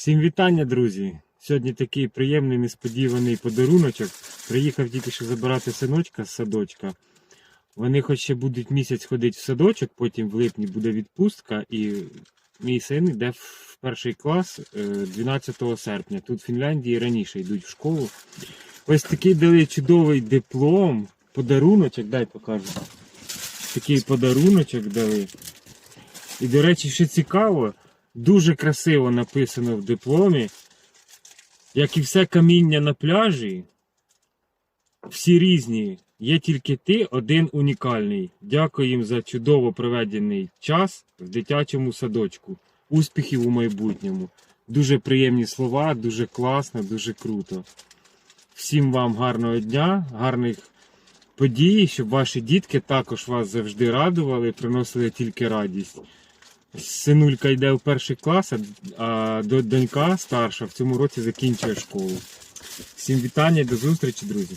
Всім вітання, друзі! Сьогодні такий приємний несподіваний подаруночок. Приїхав тільки що забирати синочка з садочка. Вони хоч ще будуть місяць ходити в садочок, потім в липні буде відпустка, і мій син йде в перший клас е, 12 серпня. Тут в Фінляндії раніше йдуть в школу. Ось такий дали чудовий диплом, подаруночок, дай покажу. Такий подаруночок дали. І, до речі, що цікаво, дуже красиво написано в дипломі. Як і все каміння на пляжі, всі різні. Є тільки ти один унікальний. Дякую їм за чудово проведений час в дитячому садочку. Успіхів у майбутньому. Дуже приємні слова, дуже класно, дуже круто. Всім вам гарного дня, гарних подій, щоб ваші дітки також вас завжди радували, приносили тільки радість. Синулька йде в перший клас, а донька старша в цьому році закінчує школу. Всім вітання, до зустрічі, друзі!